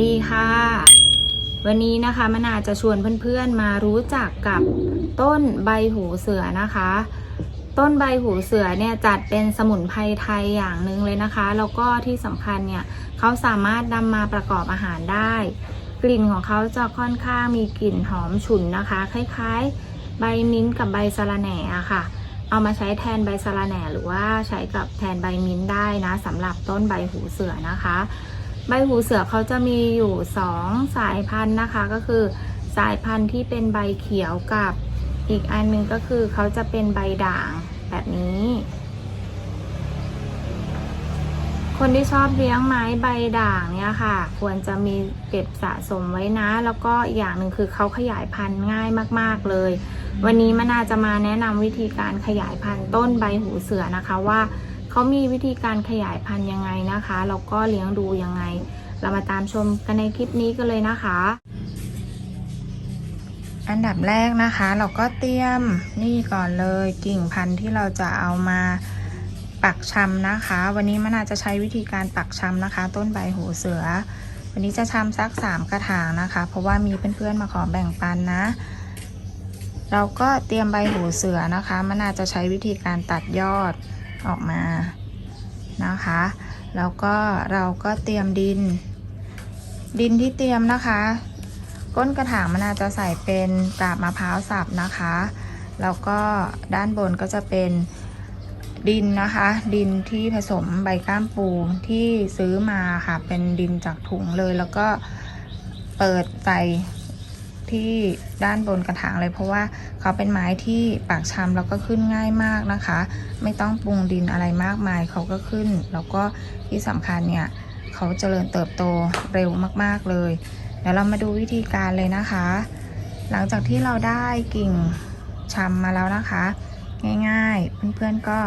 ดีค่ะ วันนี้นะคะมนาจะชวนเพื่อนๆมารู้จักกับต้นใบหูเสือนะคะ ต้นใบหูเสือเนี่ยจัดเป็นสมุนไพรไทยอย่างหนึ่งเลยนะคะแล้วก็ที่สำคัญเนี่ยเขาสามารถนำมาประกอบอาหารได้ กลิ่นของเขาจะค่อนข้างมีกลิ่นหอมฉุนนะคะ คล้ายๆ ใบมิ้นกับใบสะระแหน่ค่ะเอามาใช้แทนใบสะระแหน่หรือว่าใช้กับแทนใบมิ้นได้นะสำหรับต้นใบหูเสือนะคะ ใบหูเสือเขาจะมีอยู่สองสายพันธุ์นะคะ ก็คือสายพันธุ์ที่เป็นใบเขียวกับอีกอันหนึงก็คือเขาจะเป็นใบด่างแบบนี้ คนที่ชอบเลี้ยงไม้ใบด่างเนี่ยค่ะ ควรจะมีเก็บสะสมไว้นะ แล้วก็อีกอย่างหนึ่งคือเขาขยายพันธุ์ง่ายมาก ๆเลย วันนี้มนาจะมาแนะนำวิธีการขยายพันธุ์ต้นใบหูเสือนะคะว่า เขามีวิธีการขยายพันธุ์ยังไงนะคะแล้วก็เลี้ยงดูยังไง เรามาตามชมกันในคลิปนี้กันเลยนะคะ อันดับแรกนะคะ เราก็เตรียมนี่ก่อนเลยกิ่งพันธุ์ที่เราจะเอามาปักชำนะคะ วันนี้มันาจะใช้วิธีการปักชำนะคะ ต้นใบหูเสือ วันนี้จะชำสักสามกระถางนะคะ เพราะว่ามีเพื่อนๆมาขอแบ่งปันนะ เราก็เตรียมใบหูเสือนะคะ มันาจะใช้วิธีการตัดยอด ออกมานะคะ แล้วก็เราก็เตรียมดิน ดินที่เตรียมนะคะ ก้นกระถางมันอาจจะใส่เป็นกาบมะพร้าวสับนะคะ แล้วก็ด้านบนก็จะเป็นดินนะคะ ดินที่ผสมใบก้ามปูที่ซื้อมาค่ะ เป็นดินจากถุงเลยแล้วก็เปิดใส่ ที่ด้านบนกระถางเลย เพราะว่าเขาเป็นไม้ที่ปากชำแล้วก็ขึ้นง่ายมากนะคะ ไม่ต้องปรุงดินอะไรมากมายเขาก็ขึ้น แล้วก็ที่สำคัญเนี่ยเขาเจริญเติบโตเร็วมากๆเลยเดี๋ยวเรามาดูวิธีการเลยนะคะ หลังจากที่เราได้กิ่งชำมาแล้วนะคะ ง่ายๆเพื่อนๆก็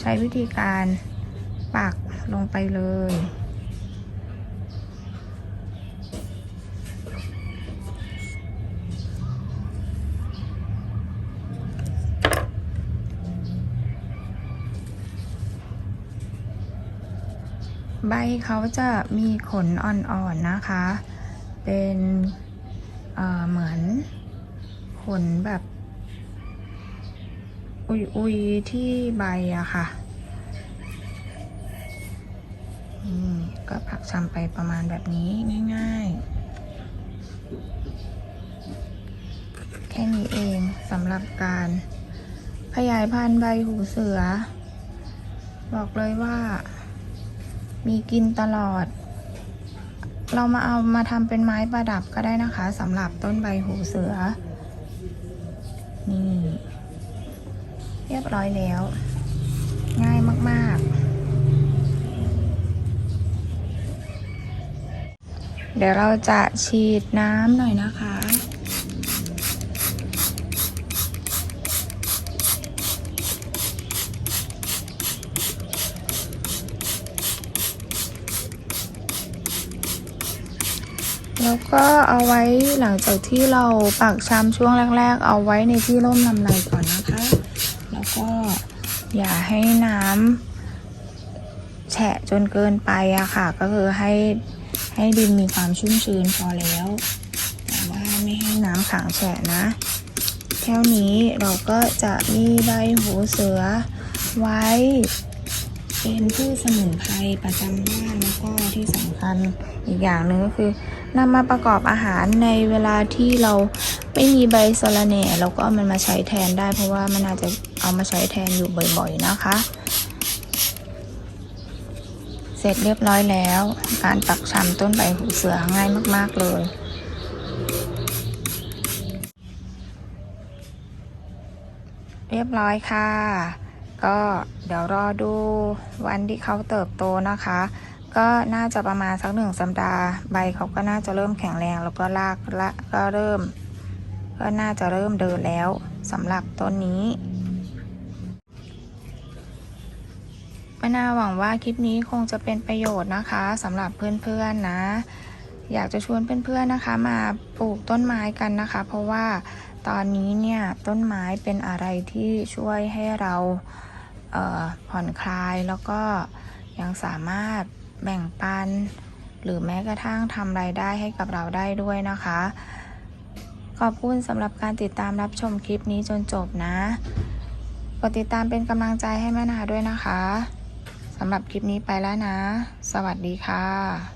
ใช้วิธีการปักลงไปเลย ใบเขาจะมีขนอ่อนๆนะคะ เป็นเเหมือนขนแบบ อุยๆที่ใบอะค่ะก็ผักชำไปประมาณแบบนี้ง่าย ๆ แค่นี้เองสำหรับการขยายพันธุ์ใบหูเสือ บอกเลยว่า มีกินตลอด เรามาเอามาทำเป็นไม้ประดับก็ได้นะคะสำหรับต้นใบหูเสือ นี่ เรียบร้อยแล้ว ง่ายมากๆ เดี๋ยวเราจะฉีดน้ำหน่อยนะคะ แล้วก็เอาไว้หลังจากที่เราปักชำช่วงแรก ๆ เอาไว้ในที่ร่มลำไรก่อนนะคะ แล้วก็อย่าให้น้ำแฉะจนเกินไปอะค่ะ ก็คือให้ให้ดินมีความชุ่มชื้นพอแล้วแต่ว่าไม่ให้น้ำขังแฉะนะ แค่นี้เราก็จะมีใบหูเสือไว้ เป็นพืชสมุนไพรประจำบ้านแล้วก็ที่สำคัญอีกอย่างหนึ่งก็คือ นำมาประกอบอาหารในเวลาที่เราไม่มีใบสะระแหน่เราก็เอามันมาใช้แทนได้ เพราะว่ามันอาจจะเอามาใช้แทนอยู่บ่อยๆนะคะ เสร็จเรียบร้อยแล้ว การปักชำต้นใบหูเสือง่ายมากๆเลยเรียบร้อยค่ะ ก็เดี๋ยวรอดูวันที่เขาเติบโตนะคะ ก็น่าจะประมาณสักหนึ่งสัปดาห์ใบเขาก็น่าจะเริ่มแข็งแรง แล้วก็รากละก็เริ่ม ก็น่าจะเริ่มเดินแล้วสำหรับต้นนี้ไม่น่าหวังว่าคลิปนี้คงจะเป็นประโยชน์นะคะสำหรับเพื่อนๆนะอยากจะชวนเพื่อนๆนะคะ มาปลูกต้นไม้กันนะคะ เพราะว่าตอนนี้เนี่ยต้นไม้เป็นอะไรที่ช่วยให้เราเผ่อนคลายแล้วก็ยังสามารถ แบ่งปัน หรือแม้กระทั่งทำรายได้ให้กับเราได้ด้วยนะคะ ขอบคุณสำหรับการติดตามรับชมคลิปนี้จนจบนะ กดติดตามเป็นกำลังใจให้แม่นาด้วยนะคะสำหรับคลิปนี้ไปแล้วนะ สวัสดีค่ะ